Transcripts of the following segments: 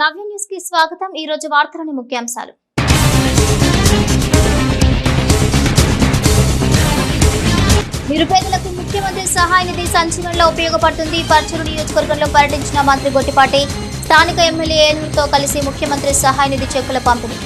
నవ్య న్యూస్కి స్వాగతం. ఈ రోజు వార్తలోని ముఖ్యాంశాలు. నిరుపేదలకు ముఖ్యమంత్రి సహాయ నిధి సంచలనంలో ఉపయోగపడుతుంది. పర్చూరు నియోజకవర్గంలో పర్యటించిన మంత్రి గొట్టిపాటి స్థానిక ఎమ్మెల్యే కలిసి ముఖ్యమంత్రి సహాయ నిధి చెక్కుల పంపిణీ.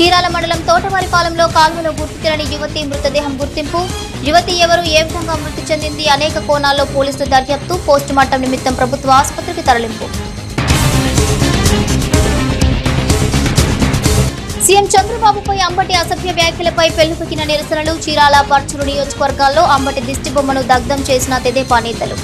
చీరాల మండలం తోటవారిపాలెంలో కాల్వలో గుర్తు తెలియని యువతి మృతదేహం గుర్తింపు. యువతి ఎవరు ఏ విధంగా మృతి చెందింది అనేక కోణాల్లో పోలీసులు దర్యాప్తు. పోస్టుమార్టం నిమిత్తం ప్రభుత్వ ఆసుపత్రికి తరలింపు. సీఎం చంద్రబాబుపై అంబటి అసభ్య వ్యాఖ్యలపై పెళ్ళిపెక్కిన నిరసనలు చీరాల పర్చూరు నియోజకవర్గాల్లో అంబటి దిష్టిబొమ్మను దగ్ధం చేసిన తెదేపా నేతలు.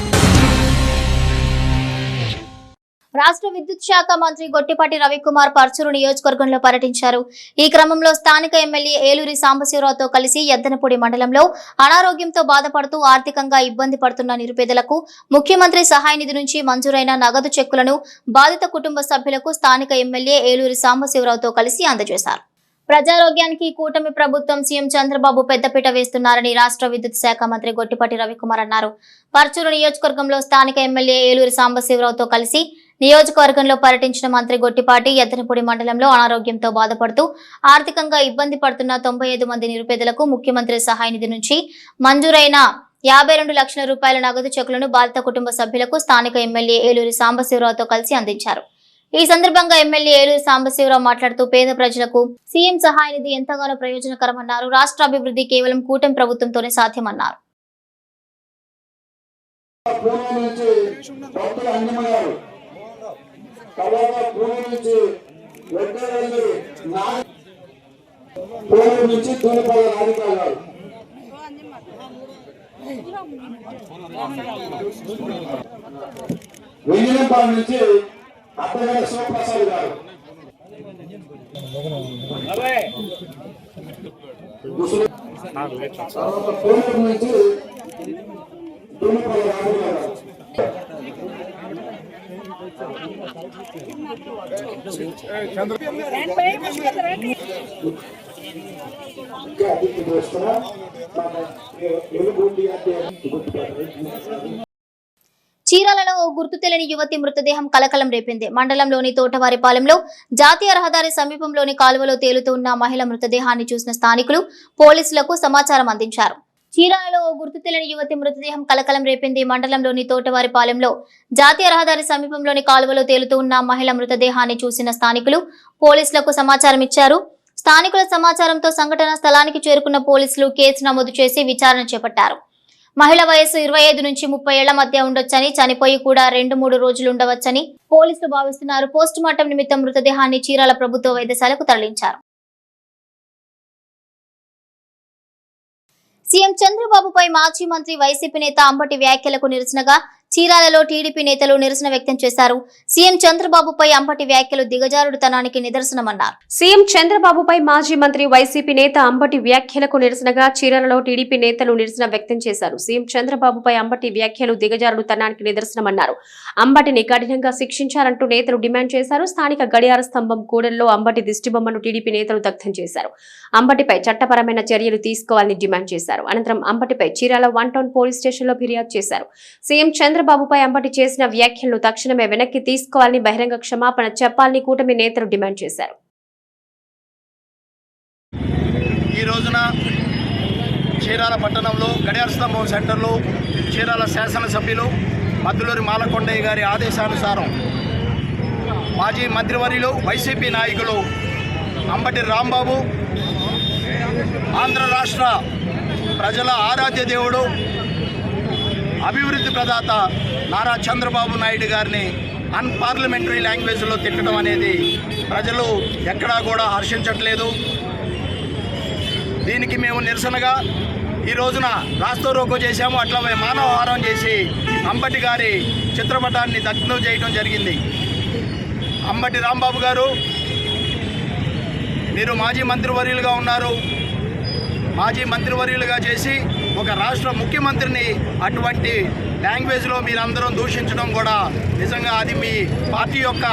రాష్ట్ర విద్యుత్ శాఖ మంత్రి గొట్టిపాటి రవికుమార్ పర్చూరు నియోజకవర్గంలో పర్యటించారు. ఈ క్రమంలో స్థానిక ఎమ్మెల్యే ఏలూరి సాంబశివరావుతో కలిసి ఎద్దనపూడి మండలంలో అనారోగ్యంతో బాధపడుతూ ఆర్థికంగా ఇబ్బంది పడుతున్న నిరుపేదలకు ముఖ్యమంత్రి సహాయ నిధి నుంచి మంజూరైన నగదు చెక్కులను బాధిత కుటుంబ సభ్యులకు స్థానిక ఎమ్మెల్యే ఏలూరి సాంబశివరావుతో కలిసి అందజేశారు. ప్రజారోగ్యానికి కూటమి ప్రభుత్వం సీఎం చంద్రబాబు పెద్దపీట వేస్తున్నారని రాష్ట్ర విద్యుత్ శాఖ మంత్రి గొట్టిపాటి రవికుమార్ అన్నారు. పర్చూరు నియోజకవర్గంలో స్థానిక ఎమ్మెల్యే ఏలూరి సాంబశివరావుతో కలిసి నియోజకవర్గంలో పర్యటించిన మంత్రి గొట్టిపాటి ఎద్దనపూడి మండలంలో అనారోగ్యంతో బాధపడుతూ ఆర్థికంగా ఇబ్బంది పడుతున్న తొంభై ఐదు మంది నిరుపేదలకు ముఖ్యమంత్రి సహాయ నిధి నుంచి మంజూరైన యాభై రెండు లక్షల రూపాయల నగదు చెక్కులను బాధిత కుటుంబ సభ్యులకు స్థానిక ఎమ్మెల్యే ఏలూరి సాంబశివరావుతో కలిసి అందించారు. ఈ సందర్భంగా ఎమ్మెల్యే ఏలూరి సాంబశివరావు మాట్లాడుతూ పేద ప్రజలకు సీఎం సహాయ నిధి ఎంతగానో ప్రయోజనకరమన్నారు. రాష్ట్ర అభివృద్ధి కేవలం కూటమి ప్రభుత్వంతోనే సాధ్యమన్నారు. పూణే నుంచి డాక్టర్ అంజమ్మ గారు తర్వాత పూణే నుంచి నుంచి గారు. నుంచి అత్తగారి శివప్రసాద్ గారు. తర్వాత పూణే నుంచి తూనిపల్లి రాధిక గారు ఇంకా అధిక చేస్తున్నా మన ఎలుగుండి అంటే గుర్తుపట్టారు చీరాలలో ఓ గుర్తు తెలియని యువతి మృతదేహం కలకలం రేపింది. మండలంలోని తోటవారిపాలెంలో జాతీయ రహదారి సమీపంలోని కాలువలో తేలుతూ ఉన్న మహిళ మృతదేహాన్ని చూసిన స్థానికులు పోలీసులకు సమాచారం అందించారు. చీరాలలో ఓ గుర్తు తెలియని యువతి మృతదేహం కలకలం రేపింది. మండలంలోని తోటవారిపాలెంలో జాతీయ రహదారి సమీపంలోని కాలువలో తేలుతూ ఉన్న మహిళ మృతదేహాన్ని చూసిన స్థానికులు పోలీసులకు సమాచారం ఇచ్చారు. స్థానికుల సమాచారంతో సంఘటన స్థలానికి చేరుకున్న పోలీసులు కేసు నమోదు చేసి విచారణ చేపట్టారు. మహిళ వయసు ఇరవై ఐదు నుంచి ముప్పై ఏళ్ళ మధ్య ఉండొచ్చని చనిపోయి కూడా రెండు మూడు రోజులు ఉండవచ్చని పోలీసులు భావిస్తున్నారు. పోస్టుమార్టం నిమిత్తం మృతదేహాన్ని చీరాల ప్రభుత్వ వైద్యశాలకు తరలించారు. సీఎం చంద్రబాబుపై మాజీ మంత్రి వైసీపీ నేత అంబటి వ్యాఖ్యలకు నిరసనగా చీరాలలో టీడీపీ నేతలు నిరసన వ్యక్తం చేశారు. సీఎం చంద్రబాబుపై అంబటి వ్యాఖ్యలు దిగజారుడుతనానికి నిదర్శనమన్నారు. సీఎం చంద్రబాబుపై మాజీ మంత్రి వైసీపీ నేత అంబటి వ్యాఖ్యలకు నిరసనగా చీరాలలో టీడీపీ నేతలు నిరసన వ్యక్తం చేశారు. సీఎం చంద్రబాబుపై అంబటి వ్యాఖ్యలు దిగజారుడుతనానికి నిదర్శనమన్నారు. అంబటిని కఠినంగా శిక్షించాలంటూ నేతలు డిమాండ్ చేశారు. స్థానిక గడియార స్తంభం కూడల్లో అంబటి దిష్టిబొమ్మను టీడీపీ నేతలు దగ్ధం చేశారు. అంబటిపై చట్టపరమైన చర్యలు తీసుకోవాలని డిమాండ్ చేశారు. అనంతరం అంబటిపై చీరాల వన్ టౌన్ పోలీస్ స్టేషన్లో ఫిర్యాదు చేశారు. సీఎం చంద్రబాబుపై అంబటి చేసిన వ్యాఖ్యలను తక్షణమే వెనక్కి తీసుకోవాలని బహిరంగ క్షమాపణ చెప్పాలని కూటమి నేతలు డిమాండ్ చేశారు. ఈ రోజున చీరాల పట్టణంలో గడియార స్తంభం సెంటర్లో చీరాల శాసనసభ్యులు మద్దులూరి మాలకొండయ్య గారి ఆదేశానుసారం మాజీ మంత్రివర్యులు వైసీపీ నాయకులు అంబటి రాంబాబు ఆంధ్ర రాష్ట్ర ప్రజల ఆరాధ్య దేవుడు అభివృద్ధి ప్రదాత నారా చంద్రబాబు నాయుడు గారిని అన్పార్లమెంటరీ లాంగ్వేజ్లో తిట్టడం అనేది ప్రజలు ఎక్కడా కూడా హర్షించట్లేదు. దీనికి మేము నిరసనగా ఈ రోజున రాస్తో రోకో చేశాము. అట్లా మేము మానవహారం చేసి అంబటి గారి చిత్రపటాన్ని దగ్ధం చేయడం జరిగింది. అంబటి రాంబాబు గారు మీరు మాజీ మంత్రివర్యులుగా ఉన్నారు. మాజీ మంత్రివర్యులుగా చేసి ఒక రాష్ట్ర ముఖ్యమంత్రిని అటువంటి లాంగ్వేజ్లో మీరందరం దూషించడం కూడా నిజంగా అది మీ పార్టీ యొక్క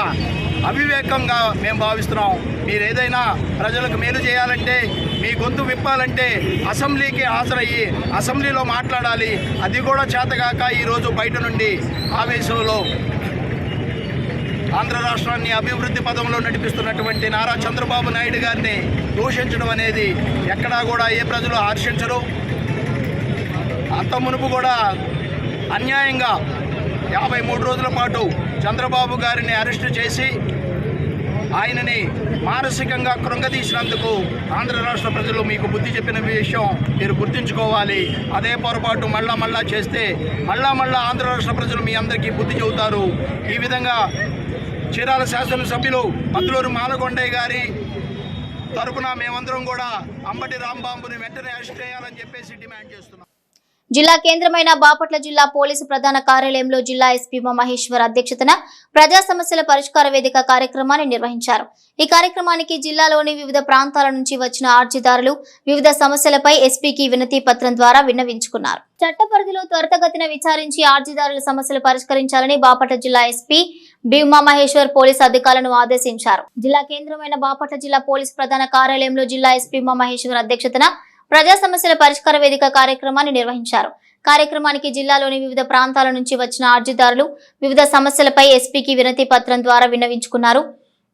అవివేకంగా మేము భావిస్తున్నాం. మీరు ఏదైనా ప్రజలకు మేలు చేయాలంటే మీ గొంతు విప్పాలంటే అసెంబ్లీకి హాజరయ్యి అసెంబ్లీలో మాట్లాడాలి. అది కూడా చేతగాక ఈరోజు బయట నుండి ఆవేశంలో ఆంధ్ర రాష్ట్రాన్ని అభివృద్ధి పదంలో నడిపిస్తున్నటువంటి నారా చంద్రబాబు నాయుడు గారిని దూషించడం అనేది ఎక్కడా కూడా ఏ ప్రజలు హర్షించరు. అంత మునుపు కూడా అన్యాయంగా యాభై మూడు రోజుల పాటు చంద్రబాబు గారిని అరెస్టు చేసి ఆయనని మానసికంగా కృంగదీసినందుకు ఆంధ్ర రాష్ట్ర ప్రజలు మీకు బుద్ధి చెప్పిన విషయం మీరు గుర్తుంచుకోవాలి. అదే పొరపాటు మళ్ళా మళ్ళా చేస్తే మళ్ళా మళ్ళా ఆంధ్ర రాష్ట్ర ప్రజలు మీ అందరికీ బుద్ధి చెబుతారు. ఈ విధంగా చీరాల శాసనసభ్యులు పద్లూరు మాలకొండయ్య గారి తరపున మేమందరం కూడా అంబటి రాంబాబుని వెంటనే అరెస్ట్ చేయాలని చెప్పేసి డిమాండ్ చేస్తున్నాం. జిల్లా కేంద్రమైన బాపట్ల జిల్లా పోలీసు ప్రధాన కార్యాలయంలో జిల్లా ఎస్పీ మహేశ్వర్ అధ్యక్షతన ప్రజా సమస్యల పరిష్కార వేదిక కార్యక్రమాన్ని నిర్వహించారు. ఈ కార్యక్రమానికి జిల్లాలోని వివిధ ప్రాంతాల నుంచి వచ్చిన ఆర్జీదారులు వివిధ సమస్యలపై ఎస్పీకి వినతి పత్రం ద్వారా విన్నవించుకున్నారు. చట్ట పరిధిలో త్వరితగతిన విచారించి ఆర్జీదారుల సమస్యలు పరిష్కరించాలని బాపట్ల జిల్లా ఎస్పీ భీమా మహేశ్వర్ పోలీస్ అధికారులను ఆదేశించారు. జిల్లా కేంద్రమైన బాపట్ల జిల్లా పోలీస్ ప్రధాన కార్యాలయంలో జిల్లా ఎస్పీ మహేశ్వర్ అధ్యక్షతన ప్రజా సమస్యల పరిష్కార వేదిక కార్యక్రమాన్ని నిర్వహించారు. కార్యక్రమానికి జిల్లాలోని వివిధ ప్రాంతాల నుంచి వచ్చిన అర్జీదారులు వివిధ సమస్యలపై ఎస్పీకి వినతి పత్రం ద్వారా విన్నవించుకున్నారు.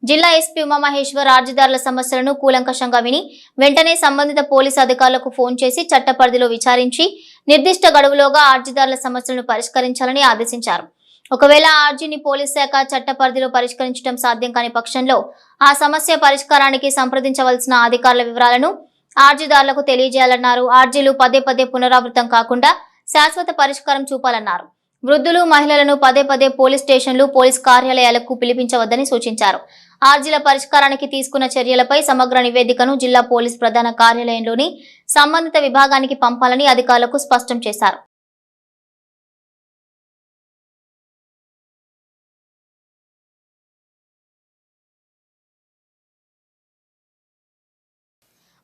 జిల్లా ఎస్పీ ఉమామహేశ్వర్ అర్జీదారుల సమస్యలను కూలంకషంగా విని వెంటనే సంబంధిత పోలీసు అధికారులకు ఫోన్ చేసి చట్ట పరిధిలో విచారించి నిర్దిష్ట గడువులోగా అర్జీదారుల సమస్యలను పరిష్కరించాలని ఆదేశించారు. ఒకవేళ ఆ అర్జీని పోలీస్ శాఖ చట్ట పరిధిలో పరిష్కరించడం సాధ్యం కాని పక్షంలో ఆ సమస్య పరిష్కారానికి సంప్రదించవలసిన అధికారుల వివరాలను ఆర్జీదారులకు తెలియజేయాలన్నారు. ఆర్జీలు పదే పదే పునరావృతం కాకుండా శాశ్వత పరిష్కారం చూపాలన్నారు. వృద్ధులు మహిళలను పదే పదే పోలీస్ స్టేషన్లు పోలీస్ కార్యాలయాలకు పిలిపించవద్దని సూచించారు. ఆర్జీల పరిష్కారానికి తీసుకున్న చర్యలపై సమగ్ర నివేదికను జిల్లా పోలీస్ ప్రధాన కార్యాలయంలోని సంబంధిత విభాగానికి పంపాలని అధికారులకు స్పష్టం చేశారు.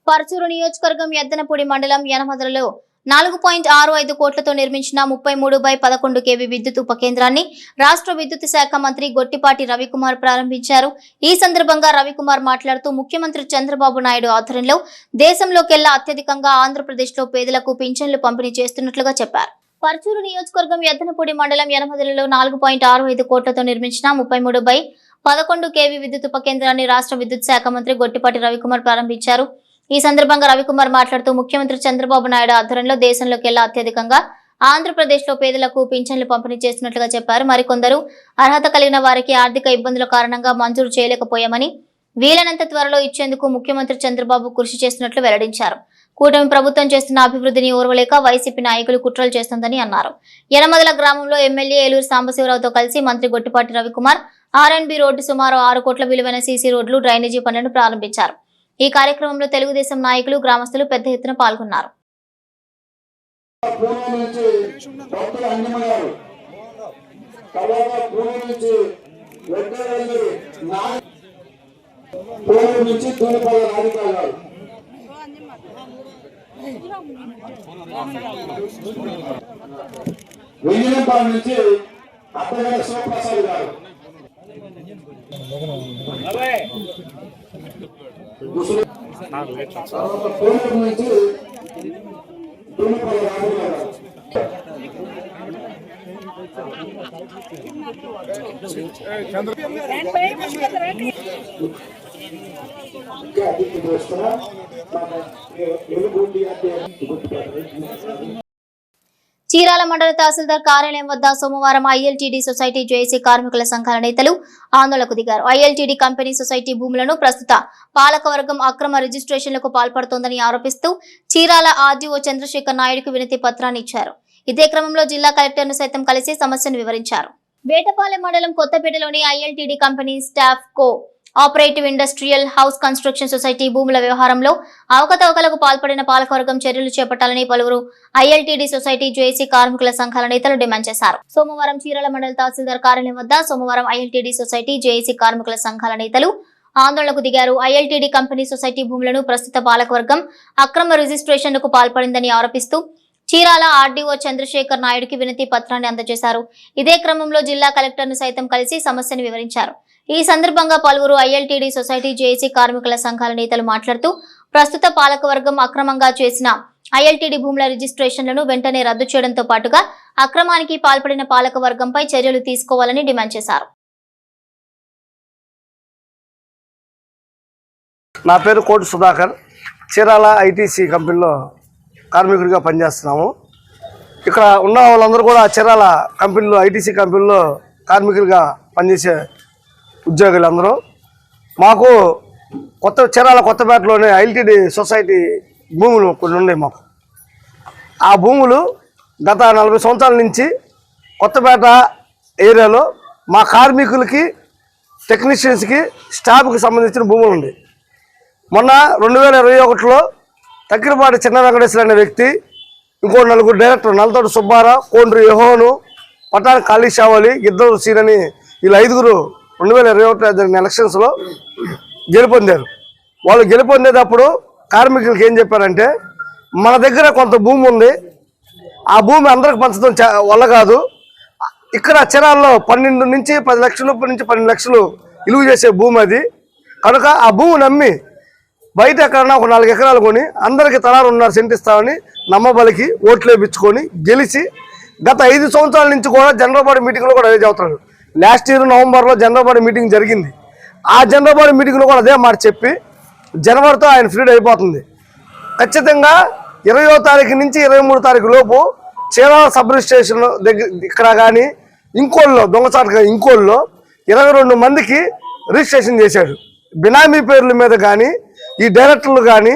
పరచూరు నియోజకవర్గం ఎద్దనపూడి మండలం యనమదలలో నాలుగు పాయింట్ ఆరు ఐదు కోట్లతో నిర్మించిన ముప్పై మూడు బై పదకొండు కేవీ విద్యుత్ ఉపకేంద్రాన్ని రాష్ట్ర విద్యుత్ శాఖ మంత్రి గొట్టిపాటి రవికుమార్ ప్రారంభించారు. ఈ సందర్భంగా రవికుమార్ మాట్లాడుతూ ముఖ్యమంత్రి చంద్రబాబు నాయుడు ఆధ్వర్యంలో దేశంలోకెల్లా అత్యధికంగా ఆంధ్రప్రదేశ్లో పేదలకు పింఛన్లు పంపిణీ చేస్తున్నట్లుగా చెప్పారు. పరచూరు నియోజకవర్గం ఎద్దనపూడి మండలం యనమదలలో నాలుగు పాయింట్ ఆరు ఐదు కోట్లతో నిర్మించిన ముప్పై మూడు బై పదకొండు కేవీ విద్యుత్ ఉపకేంద్రాన్ని రాష్ట్ర విద్యుత్ శాఖ మంత్రి గొట్టిపాటి రవికుమార్ ప్రారంభించారు. ఈ సందర్భంగా రవికుమార్ మాట్లాడుతూ ముఖ్యమంత్రి చంద్రబాబు నాయుడు ఆధ్వర్యంలో దేశంలోకెల్లా అత్యధికంగా ఆంధ్రప్రదేశ్లో పేదలకు పింఛన్లు పంపిణీ చేస్తున్నట్లుగా చెప్పారు. మరికొందరు అర్హత కలిగిన వారికి ఆర్థిక ఇబ్బందుల కారణంగా మంజూరు చేయలేకపోయామని వీలైనంత త్వరలో ఇచ్చేందుకు ముఖ్యమంత్రి చంద్రబాబు కృషి చేస్తున్నట్లు వెల్లడించారు. కూటమి ప్రభుత్వం చేస్తున్న అభివృద్ధిని ఓర్వలేక వైసీపీ నాయకులు కుట్రలు చేస్తుందని అన్నారు. యనమదల గ్రామంలో ఎమ్మెల్యే ఏలూరు సాంబశివరావుతో కలిసి మంత్రి గొట్టిపాటి రవికుమార్ ఆర్ఎన్బి రోడ్డు సుమారు ఆరు కోట్ల విలువైన సీసీ రోడ్లు డ్రైనేజీ పనులను ప్రారంభించారు. ఈ కార్యక్రమంలో తెలుగుదేశం నాయకులు గ్రామస్తులు పెద్ద ఎత్తున పాల్గొన్నారు. పూర్వం నుంచి శివప్రసాద్ గారు. ముసలి- తర్వాత పూర్వం నుంచి తూనిపల్ల రాధికా గారు చేస్తున్నా మన ఎలుగుండి అంటే గుర్తుపట్టారు చీరాల మండల తహసీల్దార్ కార్యాలయం వద్ద సోమవారం ఐఎల్టీడీ సొసైటీ జేఏసీ కార్మికుల సంఘాల నేతలు ఆందోళనకు దిగారు. ఐఎల్టీడీ కంపెనీ సొసైటీ భూములను ప్రస్తుత పాలకవర్గం అక్రమ రిజిస్ట్రేషన్లకు పాల్పడుతోందని ఆరోపిస్తూ చీరాల ఆర్డీఓ చంద్రశేఖర్ నాయుడుకు వినతి పత్రాన్ని ఇచ్చారు. ఇదే క్రమంలో జిల్లా కలెక్టర్ను సైతం కలిసి సమస్యను వివరించారు. వేటపాలెం మండలం కొత్తపేటలోని ILTD company staff cooperative industrial house construction society భూముల వ్యవహారంలో అవకతవకలకు పాల్పడిన పాలకవర్గం చర్యలు చేపట్టాలని పలువురు ఐఎల్టీడీ సొసైటీ జేఏసీ కార్మికుల సంఘాల నేతలు డిమాండ్ చేశారు. సోమవారం చీరాల మండల తహసీల్దార్ కార్యాలయం వద్ద సోమవారం ఐఎల్టీడీ సొసైటీ జేఏసీ కార్మికుల సంఘాల నేతలు ఆందోళనకు దిగారు. ఐఎల్టీడీ కంపెనీ సొసైటీ భూములను ప్రస్తుత పాలకవర్గం అక్రమ రిజిస్ట్రేషన్లకు పాల్పడిందని ఆరోపిస్తూ చీరాల ఆర్డీఓ చంద్రశేఖర్ నాయుడుకి వినతి పత్రాన్ని అందజేశారు. ఇదే క్రమంలో జిల్లా కలెక్టర్ను సైతం కలిసి సమస్యను వివరించారు. ఈ సందర్భంగా పలువురు ఐఎల్టీడీ సొసైటీ జేఏసీ కార్మికుల సంఘాల నేతలు మాట్లాడుతూ ప్రస్తుత పాలకవర్గం అక్రమంగా చేసిన ఐఎల్టీడీ భూముల రిజిస్ట్రేషన్లను వెంటనే రద్దు చేయడంతో పాటుగా అక్రమానికి పాల్పడిన పాలకవర్గంపై చర్యలు తీసుకోవాలని డిమాండ్ చేశారు. నా పేరు కోటి సుధాకర్. చీరాల ఐటీసీ కంపెనీలో కార్మికుడిగా పనిచేస్తున్నాము. ఇక్కడ ఉన్న వాళ్ళందరూ కూడా చీరాల కంపెనీలో ఐటీసీ కంపెనీలో కార్మికులుగా పనిచేసే ఉద్యోగులు అందరూ మాకు కొత్త చీరాల కొత్తపేటలోనే ఐల్టీడీ సొసైటీ భూములు కొన్ని ఉన్నాయి మాకు. ఆ భూములు గత నలభై సంవత్సరాల నుంచి కొత్తపేట ఏరియాలో మా కార్మికులకి టెక్నీషియన్స్కి స్టాఫ్కి సంబంధించిన భూములు ఉంది మొన్న రెండు వేల ఇరవై ఒకటిలో తక్కిరపాటి చిన్న వెంకటేశ్వర అనే వ్యక్తి ఇంకో నలుగురు డైరెక్టర్ నల్లతోటి సుబ్బారా కోండ్రి యహోను పటాన్ ఖాళీ షావలి ఇద్దరు సీరని వీళ్ళు ఐదుగురు రెండు వేల ఇరవై ఒకటిలో జరిగిన ఎలక్షన్స్లో గెలుపొందారు. వాళ్ళు గెలుపొందేటప్పుడు కార్మికులకి ఏం చెప్పారంటే మన దగ్గర కొంత భూమి ఉంది ఆ భూమి అందరికి పంచడం చా- వల్ల కాదు ఇక్కడ చిరాల్లో పన్నెండు నుంచి పది లక్షలు నుంచి పన్నెండు లక్షలు విలువ చేసే భూమి అది. కనుక ఆ భూమి నమ్మి బయట ఎక్కడన్నా ఒక నాలుగు ఎకరాలు కొని అందరికీ తలా రెండున్నర సెంట్ ఇస్తామని నమ్మబలికి ఓట్లు వేపించుకొని గెలిచి గత ఐదు సంవత్సరాల నుంచి కూడా జనరల్ బాడీ మీటింగ్లో కూడా అదే చెబుతాడు లాస్ట్ ఇయర్ నవంబర్లో జనరల్ బాడీ మీటింగ్ జరిగింది. ఆ జనరల్ బాడీ మీటింగ్లో కూడా అదే మాట చెప్పి జనవరితో ఆయన ఫ్రీడ్ అయిపోతుంది. ఖచ్చితంగా ఇరవయో తారీఖు నుంచి ఇరవై మూడు తారీఖు లోపు చీరాల సబ్ రిజిస్ట్రేషన్ దగ్గర ఇక్కడ కానీ ఇంకోళ్ళలో దొంగచాటుగా ఇంకోళ్ళలో ఇరవై రెండు మందికి రిజిస్ట్రేషన్ చేశాడు. బినామీ పేర్ల మీద కానీ ఈ డైరెక్టర్లు కానీ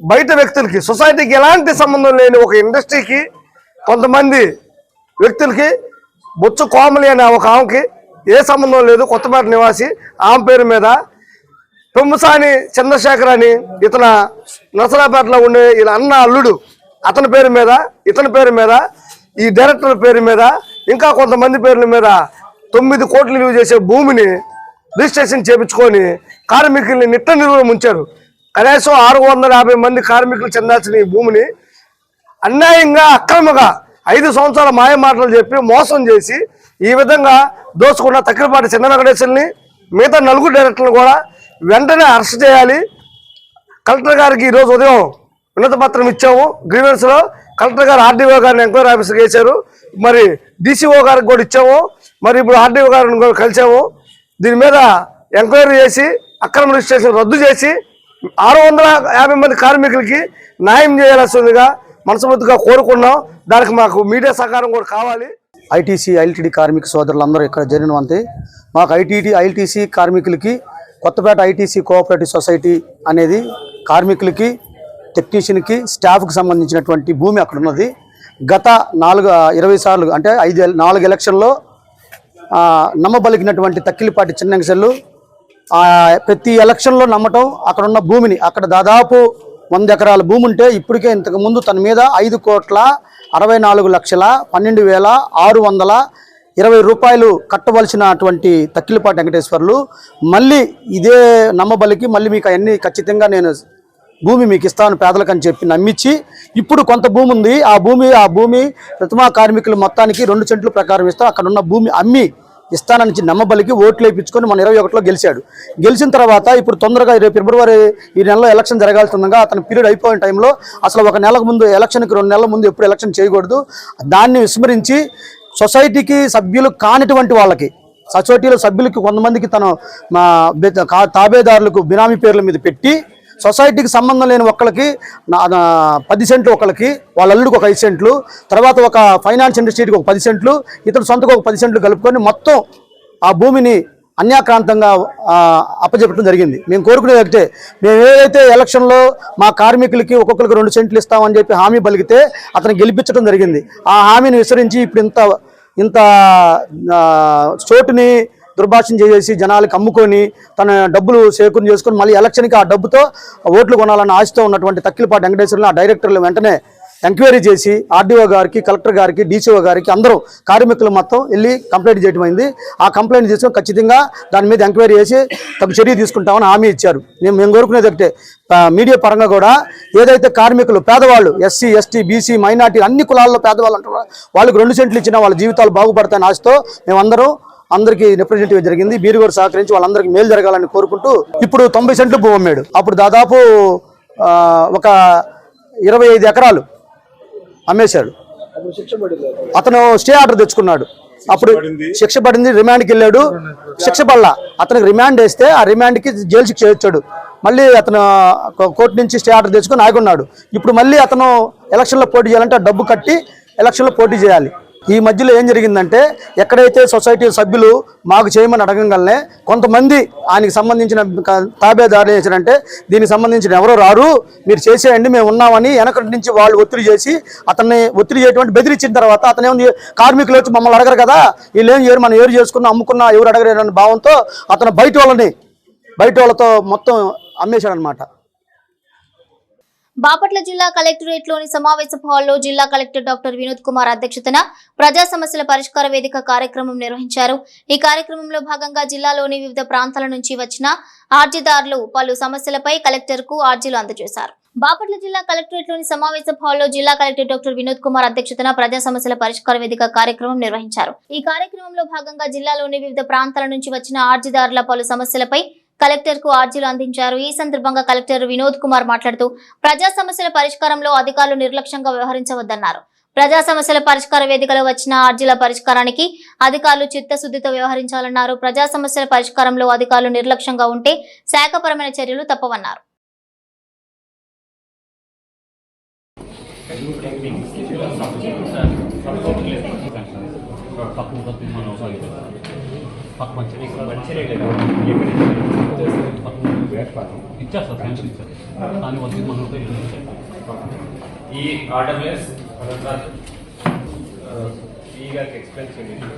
బయట వ్యక్తులకి సొసైటీకి ఎలాంటి సంబంధం లేని ఒక ఇండస్ట్రీకి కొంతమంది వ్యక్తులకి బొచ్చు కోమలి అనే ఒక ఆమెకి ఏ సంబంధం లేదు కొత్తపేట నివాసి. ఆమె పేరు మీద పెంబసాని చంద్రశేఖర్ అని ఇతన నరసరాపేటలో ఉండే ఇలా అన్న అల్లుడు. అతని పేరు మీద ఇతని పేరు మీద ఈ డైరెక్టర్ పేరు మీద ఇంకా కొంతమంది పేర్ల మీద తొమ్మిది కోట్లు విలువ చేసే భూమిని రిజిస్ట్రేషన్ చేపించుకొని కార్మికుల్ని నిట్ట నిలువ ముంచారు. కనీసం ఆరు వందల యాభై మంది కార్మికులు చెందాల్సిన ఈ భూమిని అన్యాయంగా అక్రమంగా ఐదు సంవత్సరాల మాయ మాటలు చెప్పి మోసం చేసి ఈ విధంగా దోచుకున్న తక్కిరపాటి చిన్న వెంకటేశ్వరిని మిగతా నలుగురు డైరెక్టర్లు కూడా వెంటనే అరెస్ట్ చేయాలి. కలెక్టర్ గారికి ఈరోజు ఉదయం వినతి పత్రం ఇచ్చాము. గ్రీవెన్స్లో కలెక్టర్ గారు ఆర్డీఓ గారిని ఎంక్వైరీ ఆఫీస్కి వేశారు మరి డీసీఓ గారికి కూడా ఇచ్చాము. మరి ఇప్పుడు ఆర్డీఓ గారిని కూడా కలిసాము దీని మీద ఎంక్వైరీ చేసి అక్రమ రిజిస్ట్రేషన్ రద్దు చేసి ఆరు వందల యాభై మంది కార్మికులకి న్యాయం చేయాల్సిందిగా మనస్ఫూర్తిగా కోరుకున్నాం. దానికి మాకు మీడియా సహకారం కూడా కావాలి. ఐటీసీ ఐఎల్టీడీ కార్మిక సోదరులందరూ ఇక్కడ జరిగినవంతే. మాకు ఐటీటీ ఐఎల్టీసీ కార్మికులకి కొత్తపేట ఐటీసీ కోఆపరేటివ్ సొసైటీ అనేది కార్మికులకి టెక్నీషియన్కి స్టాఫ్కి సంబంధించినటువంటి భూమి అక్కడ ఉన్నది. గత నాలుగు ఇరవై సార్లు అంటే ఐదు నాలుగు ఎలక్షన్లో నమ్మబలికినటువంటి నమ్మబలిగినటువంటి తక్కిలిపాటి చిన్నంగిసెల్లు ప్రతి ఎలక్షన్లో నమ్మటం అక్కడ ఉన్న భూమిని అక్కడ దాదాపు వంద ఎకరాల భూమి ఉంటే ఇప్పటికే ఇంతకుముందు తన మీద ఐదు కోట్ల అరవై నాలుగు లక్షల పన్నెండు వేల ఆరు వందల ఇరవై రూపాయలు కట్టవలసినటువంటి తక్కిలపాటి వెంకటేశ్వర్లు. మళ్ళీ ఇదే నమ్మబలికి మళ్ళీ మీకు అవన్నీ ఖచ్చితంగా నేను భూమి మీకు ఇస్తాను పేదలకు అని చెప్పి నమ్మించి ఇప్పుడు కొంత భూమి ఉంది. ఆ భూమి ఆ భూమి ప్రతిమా కార్మికులు మొత్తానికి రెండు సెంట్లు ప్రకారం ఇస్తాం. అక్కడ ఉన్న భూమి అమ్మి ఇస్తానని నమ్మబలికి ఓట్లు వేయించుకొని మన ఇరవై ఒకటిలో గెలిచాడు. గెలిచిన తర్వాత ఇప్పుడు తొందరగా రేపు ఫిబ్రవరి ఈ నెలలో ఎలక్షన్ జరగాల్సిండగా అతని పీరియడ్ అయిపోయిన టైంలో అసలు ఒక నెలకు ముందు ఎలక్షన్కి రెండు నెలల ముందు ఎప్పుడు ఎలక్షన్ చేయకూడదు. దాన్ని విస్మరించి సొసైటీకి సభ్యులు కానిటువంటి వాళ్ళకి సొసైటీలో సభ్యులకి కొంతమందికి తను మా తాబేదారులకు బినామీ పేర్ల మీద పెట్టి సొసైటీకి సంబంధం లేని ఒక్కళ్ళకి నా- పది సెంట్లు ఒకళ్ళకి వాళ్ళ అల్లుడికి ఒక ఐదు సెంట్లు తర్వాత ఒక ఫైనాన్స్ ఇండస్ట్రీకి ఒక పది సెంట్లు ఇతడు సొంతకు ఒక పది సెంట్లు కలుపుకొని మొత్తం ఆ భూమిని అన్యాక్రాంతంగా అప్పచెప్పడం జరిగింది. మేము కోరుకునేది ఒకటే మేము ఏదైతే ఎలక్షన్లో మా కార్మికులకి ఒక్కొక్కరికి రెండు సెంట్లు ఇస్తామని చెప్పి హామీ పలికితే అతను గెలిపించడం జరిగింది. ఆ హామీని విస్తరించి ఇప్పుడు ఇంత ఇంత చోటుని దుర్భాషణ చేసేసి జనాలకు అమ్ముకొని తన డబ్బులు సేకరణ చేసుకొని మళ్ళీ ఎలక్షన్కి ఆ డబ్బుతో ఓట్లు కొనాలన్న ఆశతో ఉన్నటువంటి తక్కిలపాటి వెంకటేశ్వరులు ఆ డైరెక్టర్లు వెంటనే ఎంక్వైరీ చేసి ఆర్డీఓ గారికి కలెక్టర్ గారికి డీసీఓ గారికి అందరూ కార్మికులు మొత్తం వెళ్ళి కంప్లైంట్ చేయడం అయింది. ఆ కంప్లైంట్ తీసుకొని ఖచ్చితంగా దాని మీద ఎంక్వైరీ చేసి తగు చర్య తీసుకుంటామని హామీ ఇచ్చారు. మేము మేము కోరుకునేది ఒకటే. మీడియా పరంగా కూడా ఏదైతే కార్మికులు పేదవాళ్ళు ఎస్సీ ఎస్టీ బీసీ మైనార్టీ అన్ని కులాల్లో పేదవాళ్ళు అంటారు వాళ్ళకి రెండు సెంట్లు ఇచ్చిన వాళ్ళ జీవితాలు బాగుపడతాయని ఆశతో మేమందరం అందరికీ రిప్రజెంటేటివ్ జరిగింది. మీరు కూడా సహకరించి వాళ్ళందరికీ మేలు జరగాలని కోరుకుంటూ ఇప్పుడు తొంభై సెంట్లు భూమి అమ్మాడు. అప్పుడు దాదాపు ఒక ఇరవై ఐదు ఎకరాలు అమ్మేశాడు. అతను స్టే ఆర్డర్ తెచ్చుకున్నాడు. అప్పుడు శిక్ష పడింది రిమాండ్కి వెళ్ళాడు. శిక్ష పడలా. అతనికి రిమాండ్ వేస్తే ఆ రిమాండ్కి జైలు శిక్ష వచ్చాడు మళ్ళీ అతను కోర్టు నుంచి స్టే ఆర్డర్ తెచ్చుకొని ఆగున్నాడు ఇప్పుడు మళ్ళీ అతను ఎలక్షన్లో పోటీ చేయాలంటే ఆ డబ్బు కట్టి ఎలక్షన్లో పోటీ చేయాలి. ఈ మధ్యలో ఏం జరిగిందంటే ఎక్కడైతే సొసైటీ సభ్యులు మాకు చేయమని అడగంగానే కొంతమంది ఆయనకి సంబంధించిన క- తాబేదారులు చేశారంటే దీనికి సంబంధించిన ఎవరో రారు మీరు చేసేయండి మేము ఉన్నామని వెనకటి నుంచి వాళ్ళు ఒత్తిడి చేసి అతన్ని ఒత్తిడి చేయటువంటి బెదిరించిన తర్వాత అతను ఏముంది కార్మికులు వచ్చి మమ్మల్ని అడగరు కదా వీళ్ళు ఏం చేయరు మనం ఎవరు చేసుకున్నా అమ్ముకున్నా ఎవరు అడగలేరు అనే భావంతో అతను బయట వాళ్ళని బయట వాళ్ళతో మొత్తం అమ్మేశాడనమాట బాపట్ల జిల్లా కలెక్టరేట్లోని సమావేశ హాల్లో జిల్లా కలెక్టర్ డాక్టర్ వినోద్ కుమార్ అధ్యక్షతన ప్రజా సమస్యల పరిష్కార వేదిక కార్యక్రమం నిర్వహించారు. ఈ కార్యక్రమంలో భాగంగా జిల్లాలోని వివిధ ప్రాంతాల నుంచి వచ్చిన ఆర్జీదారులు పలు సమస్యలపై కలెక్టర్కు ఆర్జీలు అందజేశారు. బాపట్ల జిల్లా కలెక్టరేట్లోని సమావేశ హాల్లో జిల్లా కలెక్టర్ డాక్టర్ వినోద్ కుమార్ అధ్యక్షతన ప్రజా సమస్యల పరిష్కార వేదిక కార్యక్రమం నిర్వహించారు. ఈ కార్యక్రమంలో భాగంగా జిల్లాలోని వివిధ ప్రాంతాల నుంచి వచ్చిన ఆర్జీదారుల పలు సమస్యలపై కలెక్టర్కు ఆర్జీలు అందించారు. ఈ సందర్భంగా కలెక్టర్ వినోద్ కుమార్ మాట్లాడుతూ ప్రజా సమస్యల పరిష్కారంలో అధికారులు నిర్లక్ష్యంగా వ్యవహరించవద్దన్నారు. ప్రజా సమస్యల పరిష్కార వేదికలో వచ్చిన అర్జీల పరిష్కారానికి అధికారులు చిత్తశుద్ధితో వ్యవహరించాలన్నారు. ప్రజా సమస్యల పరిష్కారంలో అధికారులు నిర్లక్ష్యంగా ఉంటే శాఖపరమైన చర్యలు తప్పవన్నారు. ఇచ్చేస్తారు శాంక్షన్ ఇచ్చారు కానీ వచ్చి మనతో ఈ ఆర్డర్లెస్ ఈ గారికి ఎక్స్ప్లెయిన్ చేయండి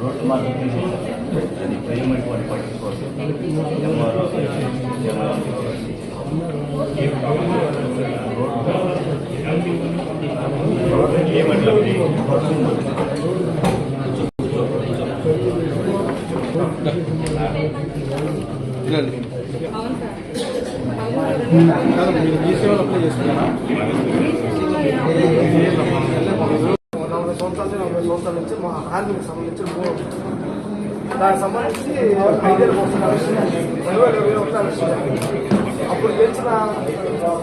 రోడ్డు మార్కెట్ సంవత్సరాల నుంచి మా కార్మికు సంబంధించిన దానికి సంబంధించి ఐదేళ్ళు వస్తున్న విషయం ఇరవై ఒకటి విషయం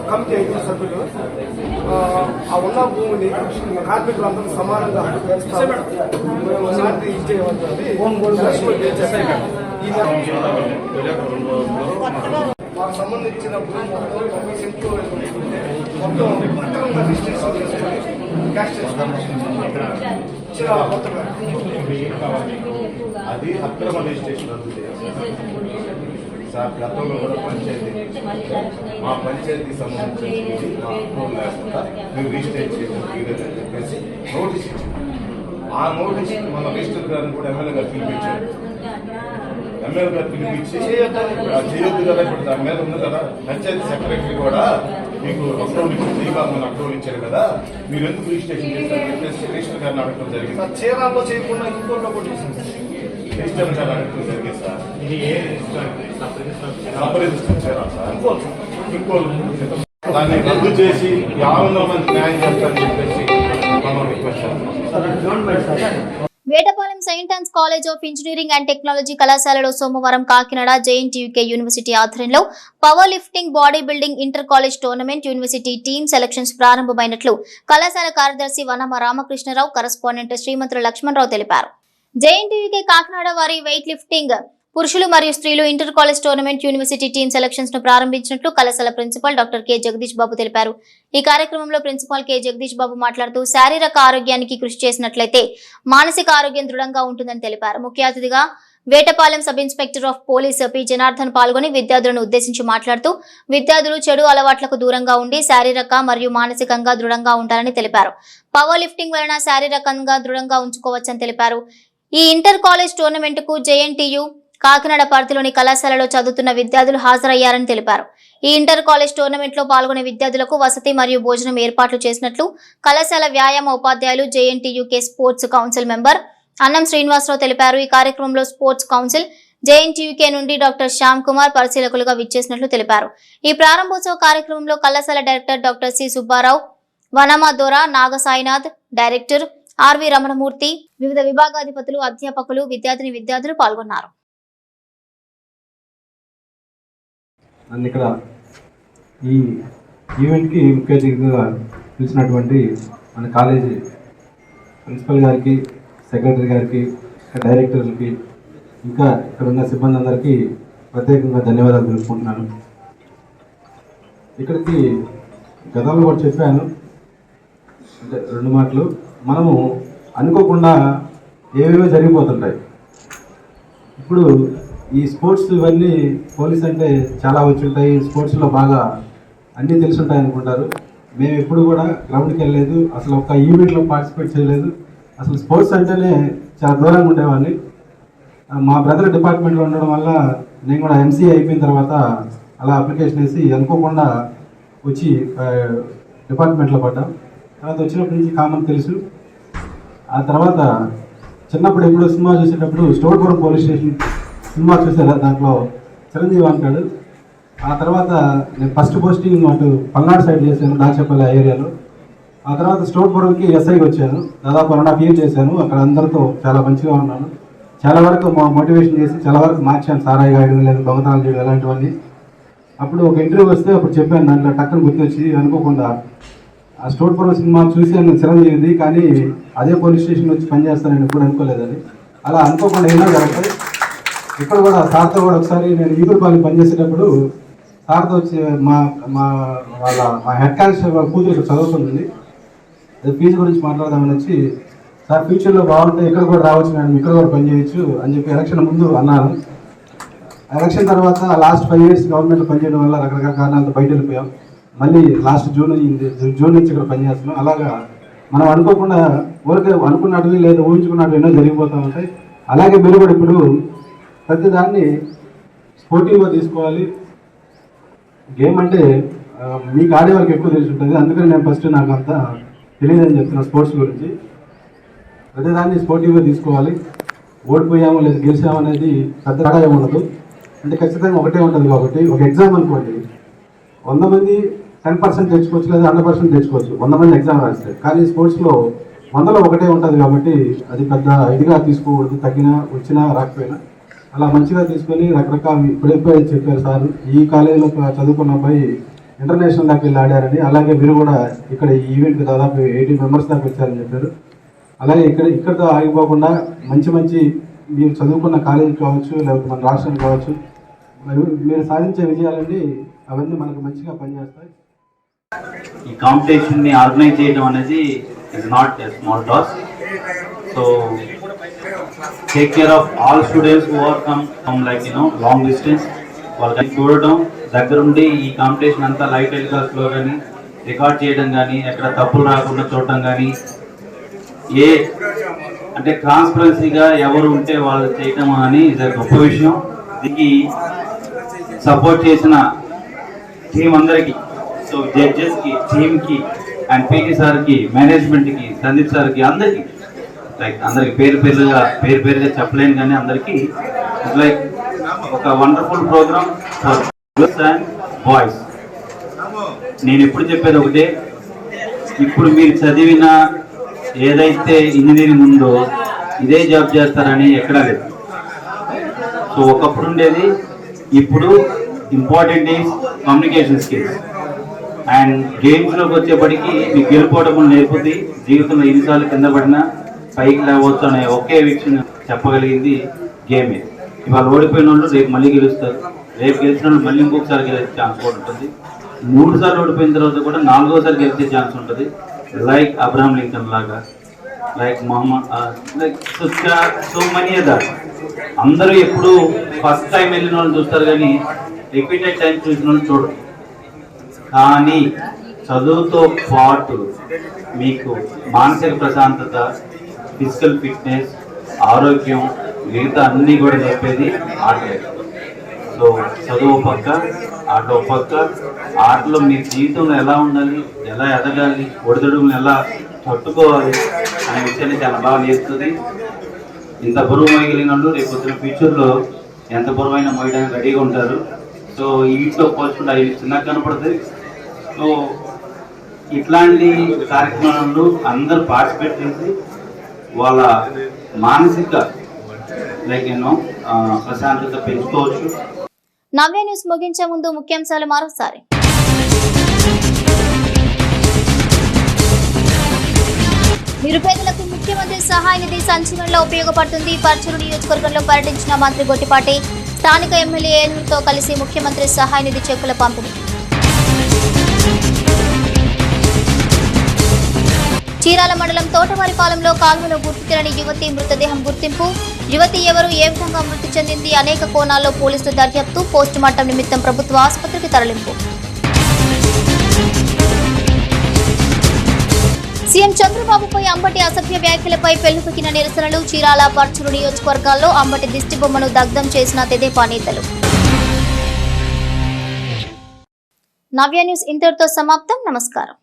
కమిటీ ఐదు సభ్యులు ఆ, ఉన్న భూమిని కార్మికులందరూ సమానంగా వేస్తారు. మేము మాకు సంబంధించిన భూమి మొత్తం తొంభై సెంట్లు మొత్తం అక్రమంగా రిజిస్ట్రేషన్ చేసుకొని క్యాష్ అది అక్రమ రిజిస్ట్రేషన్ సార్ గతంలో కూడా పంచాయతీ మా పంచాయతీకి సంబంధించి మా అప్రూవల్ లేకుండా మేము రిజిస్టర్ చేయడం వీలేదని చెప్పేసి నోటీస్ ఇచ్చింది ఆ నోటీస్ మన రిజిస్టర్ గారిని కూడా ఎమ్మెల్యే గారు పిలిపించారు. ఎమ్మెల్యే గారు పిలిపించి ఆ చేయొద్దు కదా ఇప్పుడు దాని మీద ఉంది కదా పంచాయతీ సెక్రటరీ కూడా మీకు అప్రూవల్ ఇచ్చింది కాదు అప్రూవల్ ఇచ్చారు కదా మీరు ఎందుకు రిజిస్ట్రేషన్ చేస్తారని చెప్పేసి రిజిస్టర్ గారిని అడగడం జరిగింది. చీరాల్లో చేయకుండా ఇంకోట్లో కొట్టేసింది రిజిస్టర్ గారు సార్ ఇది ఏ సార్ దాన్ని రద్దు చేసి యాభై మంది న్యాయం చేస్తారని చెప్పేసి మనం రిక్వెస్ట్ చేస్తాం Vetapalem saint Ann's college of engineering and technology కళాశాలలో సోమవారం కాకినాడ జేఎన్టీయూకే యూనివర్సిటీ ఆధ్వర్యంలో power lifting body building inter college tournament university team selections ప్రారంభమైనట్లు కళాశాల కార్యదర్శి వనమ రామకృష్ణరావు కరస్పాండెంట్ శ్రీమంతుల లక్ష్మణరావు తెలిపారు. జేఎన్టీయూకే కాకినాడ వారి వెయిట్ లిఫ్టింగ్ పురుషులు మరియు స్త్రీలు inter college tournament university team సెలక్షన్స్ను ప్రారంభించినట్లు కళాశాల principal doctor K Jagadish Babu తెలిపారు. ఈ కార్యక్రమంలో ప్రిన్సిపాల్ కె జగదీష్ బాబు మాట్లాడుతూ శారీరక ఆరోగ్యానికి కృషి చేసినట్లయితే మానసిక ఆరోగ్యం దృఢంగా ఉంటుందని తెలిపారు. ముఖ్య అతిథిగా Vetapalem sub inspector of police P Janardhan పాల్గొని విద్యార్థులను ఉద్దేశించి మాట్లాడుతూ విద్యార్థులు చెడు అలవాట్లకు దూరంగా ఉండి శారీరక మరియు మానసికంగా దృఢంగా ఉండాలని తెలిపారు. పవర్ లిఫ్టింగ్ వలన శారీరకంగా దృఢంగా ఉంచుకోవచ్చని తెలిపారు. ఈ ఇంటర్ కాలేజ్ టోర్నమెంట్కు జేఎన్టీయు కాకినాడ పరిధిలోని కళాశాలలో చదువుతున్న విద్యార్థులు హాజరయ్యారని తెలిపారు. ఈ ఇంటర్ కాలేజ్ టోర్నమెంట్లో పాల్గొనే విద్యార్థులకు వసతి మరియు భోజనం ఏర్పాట్లు చేసినట్లు కళాశాల వ్యాయామ ఉపాధ్యాయులు జేఎన్టీయూకే స్పోర్ట్స్ కౌన్సిల్ మెంబర్ అన్నం శ్రీనివాసరావు తెలిపారు. ఈ కార్యక్రమంలో స్పోర్ట్స్ కౌన్సిల్ జేఎన్టీయూకే నుండి డాక్టర్ శ్యామ్ కుమార్ పరిశీలకులుగా విచ్చేసినట్లు తెలిపారు. ఈ ప్రారంభోత్సవ కార్యక్రమంలో కళాశాల director doctor C Subbarao Vanama Dora Nagasainath director RV Ramanamurthy వివిధ విభాగాధిపతులు అధ్యాపకులు విద్యార్థిని విద్యార్థులు పాల్గొన్నారు. నన్ను ఇక్కడ ఈ ఈవెంట్కి ముఖ్య అతిథిగా పిలిచినటువంటి మన కాలేజీ ప్రిన్సిపల్ గారికి సెక్రటరీ గారికి డైరెక్టర్లకి ఇంకా ఇక్కడ ఉన్న సిబ్బంది అందరికీ ప్రత్యేకంగా ధన్యవాదాలు తెలుపుకుంటున్నాను. ఇక్కడికి గతంలో కూడా చెప్పాను రెండు మాటలు. మనము అనుకోకుండా ఏవేవో జరిగిపోతుంటాయి. ఇప్పుడు ఈ స్పోర్ట్స్ ఇవన్నీ పోలీస్ అంటే చాలా వచ్చి ఉంటాయి స్పోర్ట్స్లో బాగా అన్నీ తెలిసి అనుకుంటారు. మేము ఎప్పుడు కూడా గ్రౌండ్కి వెళ్ళలేదు. అసలు ఒక ఈవెంట్లో పార్టిసిపేట్ చేయలేదు. అసలు స్పోర్ట్స్ అంటేనే చాలా దూరంగా ఉండేవాడిని. మా బ్రదర్ డిపార్ట్మెంట్లో ఉండడం వల్ల నేను కూడా ఎంసీఏ అయిపోయిన తర్వాత అలా అప్లికేషన్ వేసి అనుకోకుండా వచ్చి డిపార్ట్మెంట్లో పడ్డాం. తర్వాత వచ్చినప్పటి నుంచి కామన్ తెలుసు. ఆ తర్వాత చిన్నప్పుడు ఎప్పుడో సినిమా చూసేటప్పుడు స్టోర్పురం పోలీస్ స్టేషన్ సినిమా చూసారా దాంట్లో చిరంజీవి అంటాడు. ఆ తర్వాత నేను ఫస్ట్ పోస్టింగ్ అటు పల్నాడు సైడ్ చేశాను దాచేపల్లి ఆ ఏరియాలో. ఆ తర్వాత స్టోర్పురంకి ఎస్ఐకి వచ్చాను. దాదాపు వన్ హాఫ్ ఇయర్ చేశాను. అక్కడ అందరితో చాలా మంచిగా ఉన్నాను. చాలా వరకు మా మోటివేషన్ చేసి చాలా వరకు మార్చాను. సారాయి గాయడం లేదు దొంగతనాలు చేయడం అలాంటివన్నీ. అప్పుడు ఒక ఇంటర్వ్యూ వస్తే అప్పుడు చెప్పాను దాంట్లో టక్కన గుర్తొచ్చి అనుకోకుండా ఆ స్టోర్ స్టోర్పురం సినిమా చూశాను చిరంజీవిది కానీ అదే పోలీస్ స్టేషన్ వచ్చి పనిచేస్తానని ఎప్పుడు అనుకోలేదని అలా అనుకోకుండా ఏమో జరుగుతాయి ఇక్కడ కూడా సార్తో కూడా ఒకసారి నేను ఈగురుపాలెం పనిచేసేటప్పుడు సార్తో వచ్చి మా మా వాళ్ళ మా హెడ్ కానిస్టేబుల్ కూతురు ఇక్కడ చదువుతుంది. అది ఫీజు గురించి మాట్లాడదామని వచ్చి సార్ ఫ్యూచర్లో బాగుంటే ఇక్కడ కూడా రావచ్చు మేడం ఇక్కడ కూడా పనిచేయచ్చు అని చెప్పి ఎలక్షన్ ముందు అన్నారు. ఎలక్షన్ తర్వాత లాస్ట్ ఫైవ్ ఇయర్స్ గవర్నమెంట్లో పనిచేయడం వల్ల రకరకాల కారణాలతో బయట వెళ్ళిపోయాం మళ్ళీ లాస్ట్ జూన్ అయ్యింది జూన్ నుంచి ఇక్కడ పనిచేస్తున్నాం. అలాగా మనం అనుకోకుండా ఊరికే అనుకున్నట్లు లేదా ఊహించుకున్నట్లు ఎన్నో జరిగిపోతూ ఉంటాయి. అలాగే మీరు కూడా ఇప్పుడు ప్రతిదాన్ని స్పోర్టివ్గా తీసుకోవాలి. గేమ్ అంటే మీకు ఆడే వాళ్ళకి ఎక్కువ తెలిసి ఉంటుంది. అందుకని నేను ఫస్ట్ నాకు అంత తెలియదని చెప్తున్నా స్పోర్ట్స్ గురించి. ప్రతిదాన్ని స్పోర్టివ్గా తీసుకోవాలి. ఓడిపోయాము లేదా గెలిచాము అనేది పెద్ద తేడా ఉండదు. అంటే ఖచ్చితంగా ఒకటే ఉంటుంది కాబట్టి ఒక ఎగ్జామ్ అనుకోండి. వంద మంది టెన్ పర్సెంట్ తెచ్చుకోవచ్చు లేదా హండ్రెడ్ పర్సెంట్ తెచ్చుకోవచ్చు. వంద మంది ఎగ్జామ్ రాస్తారు కానీ స్పోర్ట్స్లో వందలో ఒకటే ఉంటుంది కాబట్టి అది పెద్ద ఇదిగా తీసుకోకూడదు. తగ్గినా వచ్చినా రాకపోయినా. అలా మంచిగా తీసుకొని రకరకాల ఇప్పుడెప్పుడే చెప్పారు సార్ ఈ కాలేజీలో చదువుకున్న అబ్బాయి ఇంటర్నేషనల్ దాకా వెళ్ళి ఆడారని. అలాగే మీరు కూడా ఇక్కడ ఈ ఈవెంట్కి దాదాపు ఎయిటీ మెంబర్స్ దాకా వచ్చారని చెప్పారు. అలాగే ఇక్కడ ఇక్కడితో ఆగిపోకుండా మంచి మంచి మీరు చదువుకున్న కాలేజీ కావచ్చు లేకపోతే మన రాష్ట్రం కావచ్చు మీరు- మీరు సాధించే విజయాలన్నీ అవన్నీ మనకు మంచిగా పనిచేస్తాయి. ఈ కాంపిటీషన్ని ఆర్గనైజ్ చేయడం అనేది is not a small task so take care of all students over come from like you know long distance వాళ్ళకి చూడటం దగ్గరుండి ఈ కాంపిటీషన్ అంతా లైట్ టెలికాస్ట్లో కానీ రికార్డ్ చేయడం కానీ ఎక్కడ తప్పులు రాకుండా చూడటం కానీ ఏ అంటే ట్రాన్స్పరెన్సీగా ఎవరు ఉంటే వాళ్ళు చేయటం అని ఇది గొప్ప విషయం. దీనికి సపోర్ట్ చేసిన టీం అందరికి సో జడ్జెస్కి టీమ్కి అండ్ పీటీ సార్కి మేనేజ్మెంట్కి సందీప్ సార్కి అందరికి లైక్ అందరికి పేరు పేరుగా పేరు పేరుగా చెప్పలేను కానీ అందరికి లైక్ ఒక wonderful programme for girls and boys నేను ఎప్పుడు చెప్పేది ఒకటే ఇప్పుడు మీరు చదివిన ఏదైతే ఇంజనీరింగ్ ఉందో ఇదే జాబ్ చేస్తారని ఎక్కడా లేదు. సో ఒకప్పుడు ఉండేది ఇప్పుడు important is communication skills and గేమ్స్లోకి వచ్చేప్పటికి మీకు గెలుపోవడం నేర్పుద్ది. జీవితంలో ఎన్నిసార్లు కింద పడినా పైకి లేవచ్చు అనే ఒకే విషయం చెప్పగలిగింది గేమే ఇవాళ ఓడిపోయిన వాళ్ళు రేపు మళ్ళీ గెలుస్తారు. రేపు గెలిచిన వాళ్ళు మళ్ళీ ఇంకొకసారి గెలిచే ఛాన్స్ కూడా ఉంటుంది. మూడు సార్లు ఓడిపోయిన తర్వాత కూడా నాలుగోసారి గెలిచే ఛాన్స్ ఉంటుంది. లైక్ అబ్రహం లింకన్ లాగా. Like Mohammed like so money దా అందరూ ఎప్పుడు ఫస్ట్ టైం వెళ్ళిన వాళ్ళు చూస్తారు కానీ రిపీటెడ్ టైం చూసిన వాళ్ళు చూడరు. కానీ చదువుతో పాటు మీకు మానసిక ప్రశాంతత ఫిజికల్ ఫిట్నెస్ ఆరోగ్యం మిగతా అన్నీ కూడా చెప్పేది ఆటలే సో చదువు పక్క ఆట పక్క ఆటలో మీ జీవితంలో ఎలా ఉండాలి ఎలా ఎదగాలి ఒడిదుడుకులను ఎలా తట్టుకోవాలి అనే విషయాన్ని చాలా బాగా నేర్పుతుంది ఇంత బరువు మోయగలిగిన రేపు వచ్చిన ఫ్యూచర్లో ఎంత బరువైనా మోయడానికి రెడీగా ఉంటారు. సో ఇంట్లో పోల్చుకుంటే అవి చిన్నగా కనపడుతుంది సో ఇట్లాంటి కార్యక్రమాలు అందరూ పార్టిసిపేట్ చేసి వాళ్ళ మానసిక లైక్ ఎన్నో ప్రశాంతత పెంచుకోవచ్చు. నవ్య న్యూస్ ముగించే ముందు ముఖ్యాంశాలు మరోసారి. నిరుపేదలకు ముఖ్యమంత్రి సహాయ నిధి సంచలనంలో ఉపయోగపడుతుంది. పర్చూరు నియోజకవర్గంలో పర్యటించిన మంత్రి గొట్టిపాటి స్థానిక ఎమ్మెల్యే కలిసి ముఖ్యమంత్రి సహాయ నిధి చెక్కుల పంపిణీ. చీరాల మండలం తోటవారిపాలెంలో కాల్వలో గుర్తు యువతి మృతదేహం గుర్తింపు. యువతి ఎవరు ఏ విధంగా మృతి చెందింది అనేక కోణాల్లో పోలీసులు దర్యాప్తు. పోస్టుమార్టం నిమిత్తం ప్రభుత్వ ఆసుపత్రికి తరలింపు. సీఎం చంద్రబాబుపై అంబటి అసభ్య వ్యాఖ్యలపై పెళ్ళిపెక్కిన నిరసనలు చీరాల పర్చూరు నియోజకవర్గాల్లో అంబటి దిష్టిబొమ్మను దగ్ధం చేసిన తెదేపా నేతలు. నవ్య న్యూస్ ఇంతటితో సమాప్తం. నమస్కారం.